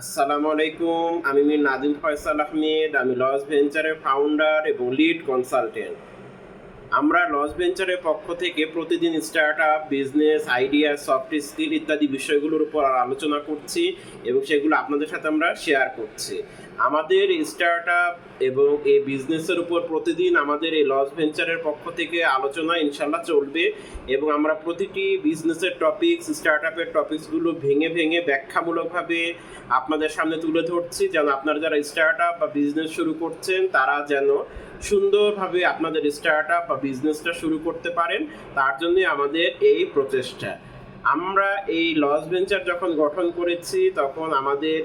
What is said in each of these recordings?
আসসালামু আলাইকুম। আমি মির নাদিম ফয়সাল আহমেদ। আমি লস ভেঞ্চারের ফাউন্ডার এবং লিড কনসালটেন্ট আমরা লস ভেঞ্চারের পক্ষ থেকে প্রতিদিন start up business idea soft skill ইত্যাদি বিষয়গুলোর উপর আলোচনা করছি এবং সেগুলো আপনাদের সাথে আমরা শেয়ার করছি। আমাদের স্টার্ট আপ এবং এই বিজনেসের উপর প্রতিদিন আমাদের এই লস ভেঞ্চারের পক্ষ থেকে আলোচনা ইনশাল্লাহ চলবে এবং আমরা প্রতিটি বিজনেসের টপিকস স্টার্ট আপের টপিকসগুলো ভেঙে ভেঙে ব্যাখ্যামূলকভাবে আপনাদের সামনে তুলে ধরছি যেন আপনারা যারা স্টার্ট আপ বা বিজনেস শুরু করছেন তারা যেন সুন্দরভাবে আপনাদের স্টার্ট বা বিজনেসটা শুরু করতে পারেন, তার জন্য আমাদের এই প্রচেষ্টা। আমরা এই লস ভেঞ্চার যখন গঠন করেছি, তখন আমাদের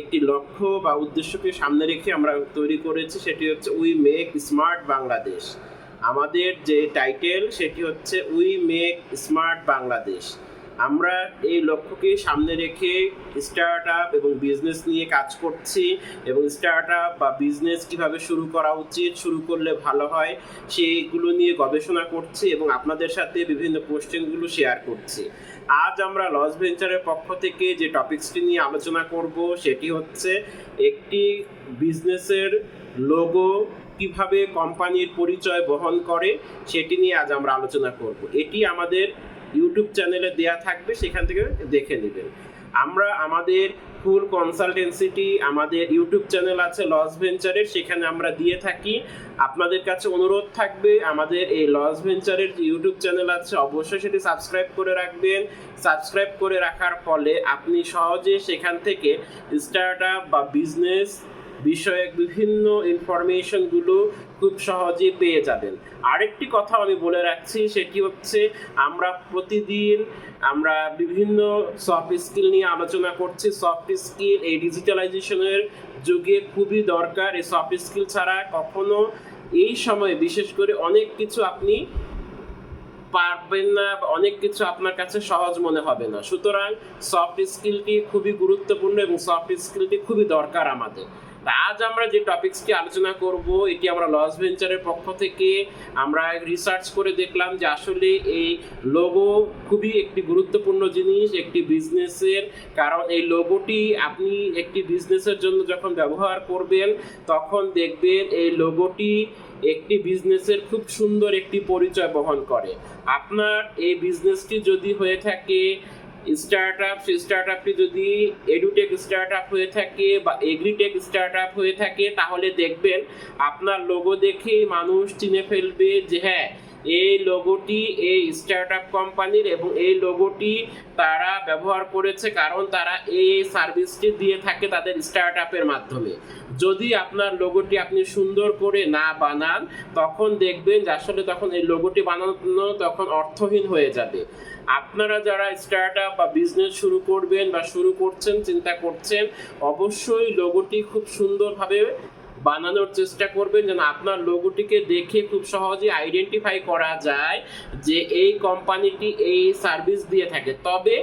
একটি লক্ষ্য বা উদ্দেশ্যকে সামনে রেখে আমরা তৈরি করেছি, সেটি হচ্ছে উই মেক স্মার্ট বাংলাদেশ আমাদের যে টাইটেল সেটি হচ্ছে উই মেক স্মার্ট বাংলাদেশ আমরা এই লক্ষ্যকে সামনে রেখে স্টার্ট আপ এবং বিজনেস নিয়ে কাজ করছি এবং স্টার্ট আপ বা বিজনেস কীভাবে শুরু করা উচিত, শুরু করলে ভালো হয়, সেইগুলো নিয়ে গবেষণা করছি এবং আপনাদের সাথে বিভিন্ন কোশ্চেনগুলো শেয়ার করছি। আজ আমরা লস ভেঞ্চারের পক্ষ থেকে যে টপিকসটি নিয়ে আলোচনা করব, সেটি হচ্ছে একটি বিজনেসের লোগো কীভাবে কোম্পানির পরিচয় বহন করে সেটি নিয়ে আজ আমরা আলোচনা করব। এটি আমাদের ইউটিউব চ্যানেলে দেয়া থাকবে, সেখান থেকে দেখে নেবেন। আমরা আমাদের ফুল কনসালটেন্সিটি, আমাদের ইউটিউব চ্যানেল আছে লস ভেঞ্চারের, সেখানে আমরা দিয়ে থাকি। আপনাদের কাছে অনুরোধ থাকবে, আমাদের এই লস ভেঞ্চারের যে ইউটিউব চ্যানেল আছে, অবশ্যই সেটি সাবস্ক্রাইব করে রাখবেন। সাবস্ক্রাইব করে রাখার ফলে আপনি সহজে সেখান থেকে স্টার্ট আপ বা বিজনেস বিষয়ক বিভিন্ন ইনফরমেশনগুলো খুব সহজে পেয়ে যাবেন। আরেকটি কথা আমি বলে রাখছি, সেটি হচ্ছে আমরা প্রতিদিন আমরা বিভিন্ন সফট স্কিল নিয়ে আলোচনা করছি। সফট স্কিল এই ডিজিটালাইজেশনের যুগে খুবই দরকার। এই সফট স্কিল ছাড়া কখনো এই সময়ে বিশেষ করে অনেক কিছু আপনি পারবেন না অনেক কিছু আপনার কাছে সহজ মনে হবে না। সুতরাং সফট স্কিলটি খুবই গুরুত্বপূর্ণ এবং সফট স্কিলটি খুবই দরকার আমাদের। আজ আমরা যে টপিকসটি আলোচনা করব, এটি আমরা লস ভেঞ্চারের পক্ষ থেকে। আমরা রিসার্চ করে দেখলাম যে আসলে এই লোগো খুবই একটি গুরুত্বপূর্ণ জিনিস, একটি বিজনেসের কারণ এই লোগোটি আপনি একটি বিজনেসের জন্য যখন ব্যবহার করবেন, তখন দেখবেন এই লোগোটি একটি বিজনেসের খুব সুন্দর একটি পরিচয় বহন করে। আপনার এই বিজনেসটি যদি হয়ে থাকে স্টার্ট আপ সেই স্টার্ট আপটি যদি এডুটেক স্টার্ট আপ হয়ে থাকে বা এগ্রিটেক স্টার্ট আপ হয়ে থাকে, তাহলে দেখবেন আপনার লোগো দেখেই মানুষ চিনে ফেলবে যে হ্যাঁ এই লোগোটি এই স্টার্ট আপ কোম্পানির এবং এই লোগোটি তারা ব্যবহার করেছে কারণ তারা এই সার্ভিসটি দিয়ে থাকে তাদের স্টার্ট আপের মাধ্যমে। যদি আপনার লোগোটি আপনি সুন্দর করে না বানান, তখন দেখবেন যে আসলে তখন এই লোগোটি বানানো তখন অর্থহীন হয়ে যাবে। আপনারা যারা স্টার্ট আপ বা বিজনেস শুরু করবেন বা শুরু করছেন, চিন্তা করছেন, অবশ্যই লোগোটি খুব সুন্দরভাবে বানানোর চেষ্টা করবেন যেন আপনার লোগোটিকে দেখে খুব সহজে আইডেন্টিফাই করা যায় যে এই কোম্পানিটি এই সার্ভিস দিয়ে থাকে। তবে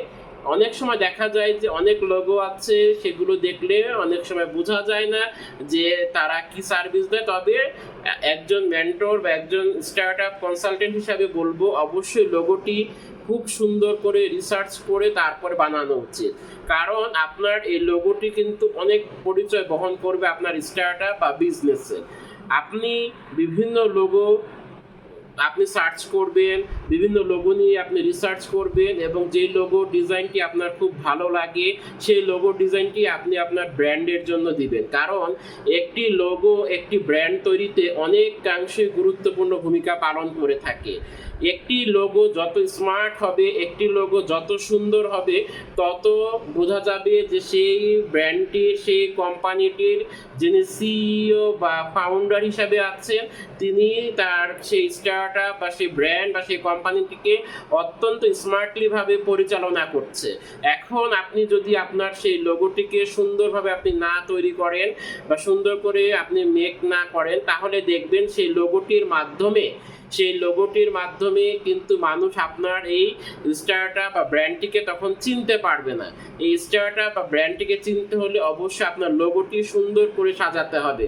অনেক সময় দেখা যায় যে অনেক লোগো আছে, সেগুলো দেখলে অনেক সময় বোঝা যায় না যে তারা কি সার্ভিস দেয়। তবে একজন মেন্টর বা একজন স্টার্ট আপ কনসালটেন্ট হিসাবে বলব, অবশ্যই লোগোটি খুব সুন্দর করে রিসার্চ করে তারপরে বানানো উচিত। কারণ আপনার এই লোগোটি কিন্তু অনেক পরিচয় বহন করবে আপনার স্টার্ট আপ বা বিজনেসের আপনি বিভিন্ন লোগো আপনি সার্চ করবেন বিভিন্ন লোগো নিয়ে আপনি রিসার্চ করবেন এবং যে লোগো ডিজাইনটি আপনার খুব ভালো লাগে, সেই লোগো ডিজাইনটি আপনি আপনার ব্র্যান্ডের জন্য দিবেন। কারণ একটি লোগো একটি ব্র্যান্ড তৈরিতে অনেকাংশে গুরুত্বপূর্ণ ভূমিকা পালন করে থাকে। একটি লোগো যত স্মার্ট হবে, একটি লোগো যত সুন্দর হবে, তত বোঝা যাবে যে সেই ব্র্যান্ডটির সেই কোম্পানিটির যিনি সিইও বা ফাউন্ডার হিসাবে আছেন, তিনি তার সেই স্টার্ট আপ বা সেই ব্র্যান্ড বা সেই কোম্পানিটিকে অত্যন্ত স্মার্টলি ভাবে পরিচালনা করছে। এখন আপনি যদি আপনার সেই লোগোটিকে সুন্দরভাবে আপনি না তৈরি করেন বা সুন্দর করে আপনি মেক না করেন, তাহলে দেখবেন সেই লোগোটির মাধ্যমে, সেই লোগোটির মাধ্যমে কিন্তু মানুষ আপনার এই স্টার্ট আপ বা ব্র্যান্ডটিকে তখন চিনতে পারবে না। এই স্টার্ট আপ বা ব্র্যান্ডটিকে চিনতে হলে অবশ্যই আপনার লোগোটি সুন্দর করে সাজাতে হবে।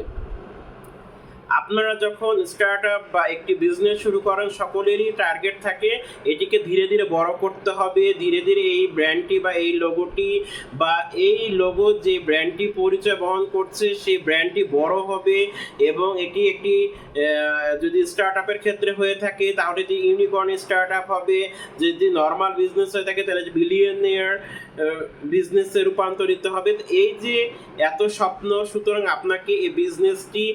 আপনারা যখন স্টার্ট আপ বা একটি বিজনেস শুরু করেন, সকলেরই টার্গেট থাকে এটিকে ধীরে ধীরে বড় করতে হবে। ধীরে ধীরে এই ব্র্যান্ডটি বা এই লোগোটি বা এই লোগো যে ব্র্যান্ডটি পরিচয় বহন করছে, সেই ব্র্যান্ডটি বড় হবে এবং এটি একটি যদি স্টার্ট আপের ক্ষেত্রে হয়ে থাকে, তাহলে এটি ইউনিকর্ন স্টার্ট আপ হবে, যদি নর্মাল বিজনেস হয়ে থাকে, তাহলে বিলিয়নিয়ার বিজনেসে রূপান্তরিত হবে। এই যে এত স্বপ্ন, সুতরাং আপনাকে এই বিজনেসটি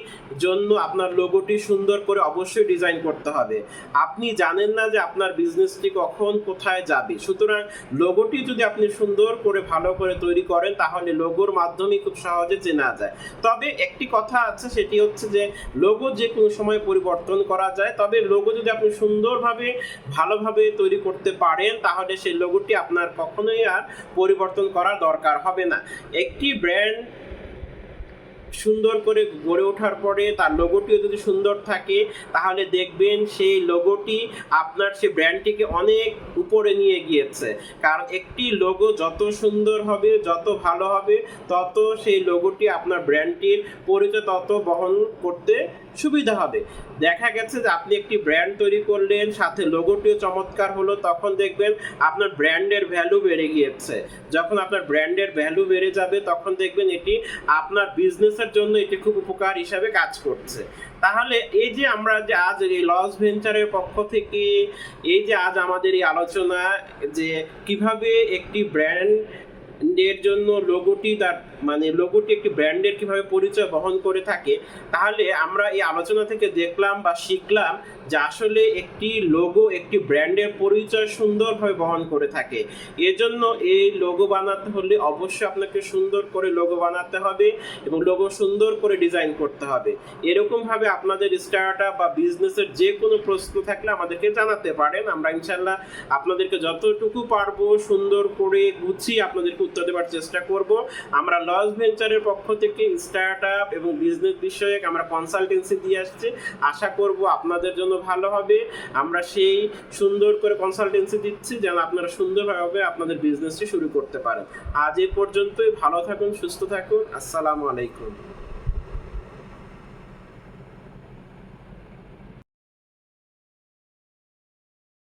জন্য আপনার লোগোটি সুন্দর করে অবশ্যই ডিজাইন করতে হবে। আপনি জানেন না যে আপনার বিজনেসটি কখন, কোথায় যাবে। সুতরাং লোগোটি যদি আপনি সুন্দর করে, ভালো করে তৈরি করেন, তাহলে লোগোর মাধ্যমে খুব সহজে চেনা যায়। তবে একটি কথা আছে, সেটি হচ্ছে যে লোগো যে কোনো সময় পরিবর্তন করা যায়। তবে লোগো যদি আপনি সুন্দরভাবে, ভালোভাবে তৈরি করতে পারেন, তাহলে সেই লোগোটি আপনার কখনোই আর পরিবর্তন করার দরকার হবে না। একটি ব্র্যান্ড সুন্দর করে গড়ে ওঠার পরে তার লোগোটিও যদি সুন্দর থাকে, তাহলে দেখবেন সেই লোগোটি আপনার সেই ব্র্যান্ডটিকে অনেক উপরে নিয়ে গিয়েছে। কারণ একটি লোগো যত সুন্দর হবে, যত ভালো হবে, তত সেই লোগোটি আপনার ব্র্যান্ডটির পরিচয় তত বহন করতে সুবিধা হবে। দেখা গেছে যে আপনি একটি ব্র্যান্ড তৈরি করলেন, সাথে লোগোটিও চমৎকার হলো, তখন দেখবেন আপনার ব্র্যান্ডের ভ্যালু বেড়ে গিয়েছে। যখন আপনার ব্র্যান্ডের ভ্যালু বেড়ে যাবে, তখন দেখবেন এটি আপনার বিজনেসের জন্য এটি খুব উপকার হিসাবে কাজ করছে। তাহলে এই যে আমরা যে আজ এই লস ভেঞ্চারের পক্ষ থেকে, এই যে আজ আমাদের এই আলোচনা যে কীভাবে একটি ব্র্যান্ড এর জন্য লোগোটি তার মানে লোগোটি একটি ব্র্যান্ডের কীভাবে পরিচয় বহন করে থাকে, তাহলে আমরা এই আলোচনা থেকে দেখলাম বা শিখলাম যে আসলে একটি লোগো একটি ব্র্যান্ডের পরিচয় সুন্দরভাবে বহন করে থাকে। এজন্য এই লোগো বানাতে হলে অবশ্যই আপনাকে সুন্দর করে লোগো বানাতে হবে এবং লোগো সুন্দর করে ডিজাইন করতে হবে। এরকমভাবে আপনাদের স্টার্ট আপ বা বিজনেসের যে কোনো প্রশ্ন থাকলে আমাদেরকে জানাতে পারেন। আমরা ইনশাল্লাহ আপনাদেরকে যতটুকু পারব সুন্দর করে গুছিয়ে আপনাদেরকে উত্তর দেওয়ার চেষ্টা করব। আমরা লজ ভেঞ্চারের পক্ষ থেকে স্টার্ট আপ এবং বিজনেস বিষয়ক আমরা কনসালটেন্সি দিয়ে আসছি। আশা করব আপনাদের জন্য ভালো হবে। আমরা সেই সুন্দর করে কনসালটেন্সি দিচ্ছি যেন আপনারা সুন্দরভাবে আপনাদের বিজনেসটি শুরু করতে পারেন। আজ এ পর্যন্তই। ভালো থাকুন, সুস্থ থাকুন। আসসালামু আলাইকুম।